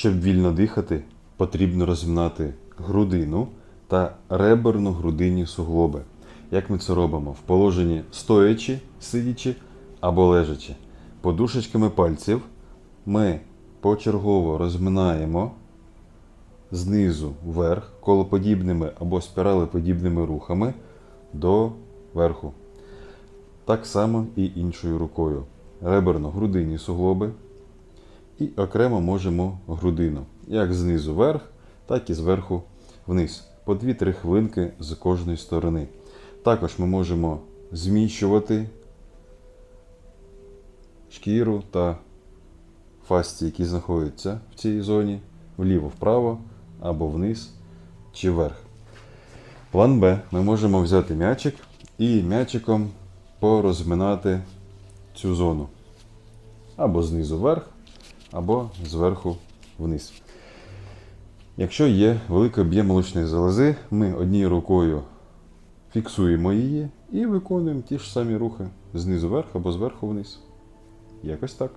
Щоб вільно дихати, потрібно розминати грудину та реберно-грудинні суглоби. Як ми це робимо? В положенні стоячи, сидячи або лежачи. Подушечками пальців ми почергово розминаємо знизу вверх колоподібними або спіралеподібними рухами до верху. Так само і іншою рукою. Реберно-грудинні суглоби. І окремо можемо грудину. Як знизу вверх, так і зверху вниз. По 2-3 хвилинки з кожної сторони. Також ми можемо зміщувати шкіру та фасції, які знаходяться в цій зоні, вліво-вправо або вниз чи вверх. План Б. Ми можемо взяти м'ячик і м'ячиком порозминати цю зону. Або знизу вверх, або зверху вниз. Якщо є великий об'єм молочної залози, ми однією рукою фіксуємо її і виконуємо ті ж самі рухи знизу вверх або зверху вниз. Якось так.